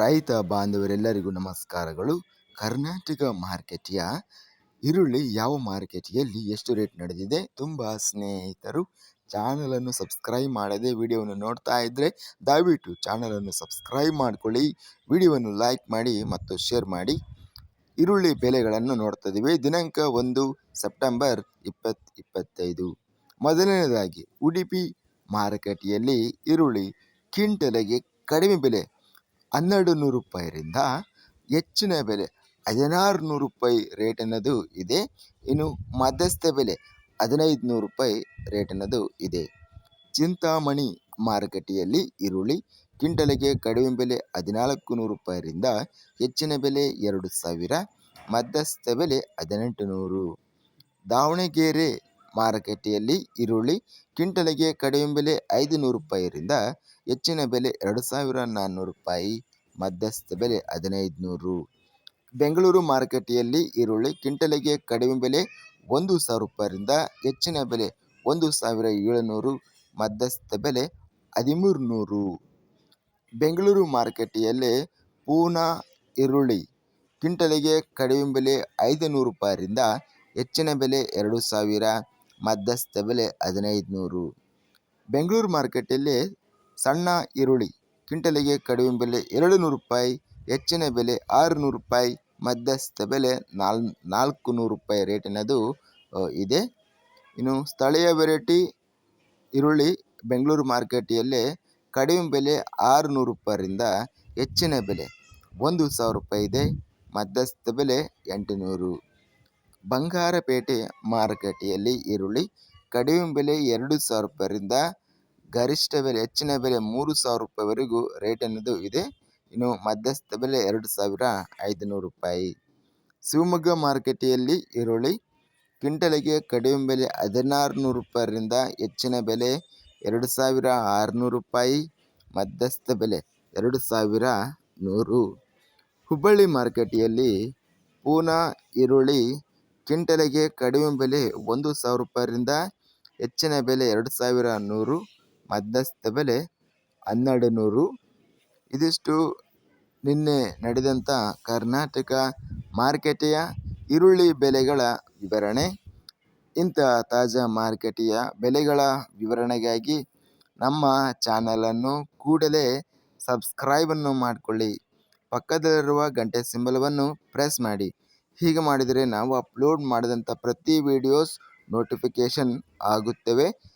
ರೈತ ಬಾಂಧವರೆಲ್ಲರಿಗೂ ನಮಸ್ಕಾರಗಳು. ಕರ್ನಾಟಕ ಮಾರ್ಕೆಟಿಯ ಈರುಳ್ಳಿ ಯಾವ ಮಾರ್ಕೆಟಿಯಲ್ಲಿ ಎಷ್ಟು ರೇಟ್ ನಡೆದಿದೆ ತುಂಬ ಸ್ನೇಹಿತರು ಚಾನಲನ್ನು ಸಬ್ಸ್ಕ್ರೈಬ್ ಮಾಡದೆ ವಿಡಿಯೋವನ್ನು ನೋಡ್ತಾ ಇದ್ದರೆ ದಯವಿಟ್ಟು ಚಾನಲನ್ನು ಸಬ್ಸ್ಕ್ರೈಬ್ ಮಾಡಿಕೊಳ್ಳಿ, ವಿಡಿಯೋವನ್ನು ಲೈಕ್ ಮಾಡಿ ಮತ್ತು ಶೇರ್ ಮಾಡಿ. ಈರುಳ್ಳಿ ಬೆಲೆಗಳನ್ನು ನೋಡ್ತಾ ಇದ್ದೀವಿ. ದಿನಾಂಕ ಒಂದು ಸೆಪ್ಟೆಂಬರ್ ಇಪ್ಪತ್ತು ಇಪ್ಪತ್ತೈದು. ಮೊದಲನೇದಾಗಿ, ಉಡುಪಿ ಮಾರುಕಟ್ಟೆಯಲ್ಲಿ ಈರುಳ್ಳಿ ಕ್ವಿಂಟಲಿಗೆ ಕಡಿಮೆ ಬೆಲೆ ಹನ್ನೆರಡು ನೂರು ರೂಪಾಯಿಯಿಂದ ಹೆಚ್ಚಿನ ಬೆಲೆ, ಹದಿನಾರು ನೂರು ರೂಪಾಯಿ ರೇಟ್ ಅನ್ನೋದು ಇದೆ. ಇನ್ನು ಮಧ್ಯಸ್ಥ ಬೆಲೆ, ಹದಿನೈದು ನೂರು ರೂಪಾಯಿ ರೇಟ್ ಅನ್ನೋದು ಇದೆ. ಚಿಂತಾಮಣಿ ಮಾರುಕಟ್ಟೆಯಲ್ಲಿ ಈರುಳ್ಳಿ, ಕ್ವಿಂಟಲಿಗೆ ಕಡಿಮೆ ಬೆಲೆ ಹದಿನಾಲ್ಕು ನೂರು ರೂಪಾಯಿರಿಂದ ಹೆಚ್ಚಿನ ಬೆಲೆ ಎರಡು ಸಾವಿರ, ಮಧ್ಯಸ್ಥ ಬೆಲೆ ಹದಿನೆಂಟು ನೂರು. ದಾವಣಗೆರೆ ಮಾರುಕಟ್ಟೆಯಲ್ಲಿ ಈರುಳ್ಳಿ, ಕ್ವಿಂಟಲಿಗೆ ಕಡಿಮೆ ಬೆಲೆ ಐದು ನೂರು ರೂಪಾಯಿರಿಂದ ಹೆಚ್ಚಿನ ಬೆಲೆ ಎರಡು ಸಾವಿರ ನಾನ್ನೂರು ರೂಪಾಯಿ, ಮಧ್ಯಸ್ಥ ಬೆಲೆ ಹದಿನೈದು ನೂರು. ಬೆಂಗಳೂರು ಮಾರುಕಟ್ಟೆಯಲ್ಲಿ ಈರುಳ್ಳಿ ಕ್ವಿಂಟಲಿಗೆ ಕಡಿಮೆ ಬೆಲೆ ಒಂದು ಸಾವಿರ ರೂಪಾಯಿಂದ ಹೆಚ್ಚಿನ ಬೆಲೆ ಒಂದು ಸಾವಿರ ಏಳುನೂರು, ಮಧ್ಯಸ್ಥ ಬೆಲೆ ಹದಿಮೂರು ನೂರು. ಬೆಂಗಳೂರು ಮಾರುಕಟ್ಟೆಯಲ್ಲಿ ಪೂನಾ ಈರುಳ್ಳಿ ಕ್ವಿಂಟಲಿಗೆ ಕಡಿಮೆ ಬೆಲೆ ಐದು ನೂರು ರೂಪಾಯಿಂದ ಹೆಚ್ಚಿನ ಬೆಲೆ ಎರಡು ಸಾವಿರ, ಮಧ್ಯಸ್ಥ ಬೆಲೆ ಹದಿನೈದು ನೂರು. ಬೆಂಗಳೂರು ಮಾರುಕಟ್ಟೆಯಲ್ಲಿ ಸಣ್ಣ ಈರುಳ್ಳಿ, ಕ್ವಿಂಟಲಿಗೆ ಕಡಿಮೆ ಬೆಲೆ ಎರಡು ನೂರು ರೂಪಾಯಿ, ಹೆಚ್ಚಿನ ಬೆಲೆ ಆರು ನೂರು ರೂಪಾಯಿ, ಮಧ್ಯಸ್ಥ ಬೆಲೆ ನಾಲ್ ನಾಲ್ಕು ನೂರು ರೂಪಾಯಿ ರೇಟಿನದು ಇದೆ. ಇನ್ನು ಸ್ಥಳೀಯ ವೆರೈಟಿ ಈರುಳ್ಳಿ ಬೆಂಗಳೂರು ಮಾರುಕಟ್ಟೆಯಲ್ಲಿ ಕಡಿಮೆ ಬೆಲೆ ಆರು ನೂರು ರೂಪಾಯಿಂದ ಹೆಚ್ಚಿನ ಬೆಲೆ ಒಂದು ಸಾವಿರ ರೂಪಾಯಿ ಇದೆ, ಮಧ್ಯಸ್ಥ ಬೆಲೆ ಎಂಟುನೂರು. ಬಂಗಾರಪೇಟೆ ಮಾರುಕಟ್ಟೆಯಲ್ಲಿ ಈರುಳ್ಳಿ ಕಡಿಮೆ ಬೆಲೆ ಎರಡು ಸಾವಿರ ರೂಪಾಯಿರಿಂದ ಗರಿಷ್ಠ ಬೆಲೆ, ಹೆಚ್ಚಿನ ಬೆಲೆ ಮೂರು ಸಾವಿರ ರೂಪಾಯಿವರೆಗೂ ರೇಟ್ ಅನ್ನೋದು ಇದೆ. ಇನ್ನು ಮಧ್ಯಸ್ಥ ಬೆಲೆ ಎರಡು ಸಾವಿರ ಐದುನೂರು ರೂಪಾಯಿ. ಶಿವಮೊಗ್ಗ ಮಾರುಕಟ್ಟೆಯಲ್ಲಿ ಈರುಳ್ಳಿ ಕ್ವಿಂಟಲಿಗೆ ಕಡಿಮೆ ಬೆಲೆ ಹದಿನಾರು ನೂರು ರೂಪಾಯಿಯಿಂದ ಹೆಚ್ಚಿನ ಬೆಲೆ ಎರಡು ಸಾವಿರ ಆರುನೂರು ರೂಪಾಯಿ ಮಧ್ಯಸ್ಥ ಬೆಲೆ ಎರಡು ಸಾವಿರ ನೂರು. ಹುಬ್ಬಳ್ಳಿ ಮಾರುಕಟ್ಟೆಯಲ್ಲಿ ಪೂನಾ ಈರುಳ್ಳಿ ಕ್ವಿಂಟಲಿಗೆ ಕಡಿಮೆ ಬೆಲೆ ಒಂದು ಸಾವಿರ ರೂಪಾಯಿಯಿಂದ ಹೆಚ್ಚಿನ ಬೆಲೆ ಎರಡು ಸಾವಿರ ನೂರು. ಮಧ್ಯಸ್ಥ ಬೆಲೆ ಹನ್ನೆರಡು ನೂರು. ಇದಿಷ್ಟು ನಿನ್ನೆ ನಡೆದಂಥ ಕರ್ನಾಟಕ ಮಾರುಕಟ್ಟೆಯ ಈರುಳ್ಳಿ ಬೆಲೆಗಳ ವಿವರಣೆ. ಇಂಥ ತಾಜಾ ಮಾರುಕಟ್ಟೆಯ ಬೆಲೆಗಳ ವಿವರಣೆಗಾಗಿ ನಮ್ಮ ಚಾನಲನ್ನು ಕೂಡಲೇ ಸಬ್ಸ್ಕ್ರೈಬನ್ನು ಮಾಡಿಕೊಳ್ಳಿ. ಪಕ್ಕದಲ್ಲಿರುವ ಗಂಟೆ ಸಿಂಬಲವನ್ನು ಪ್ರೆಸ್ ಮಾಡಿ. ಹೀಗೆ ಮಾಡಿದರೆ ನಾವು ಅಪ್ಲೋಡ್ ಮಾಡಿದಂಥ ಪ್ರತಿ ವಿಡಿಯೋಸ್ ನೋಟಿಫಿಕೇಷನ್ ಆಗುತ್ತವೆ.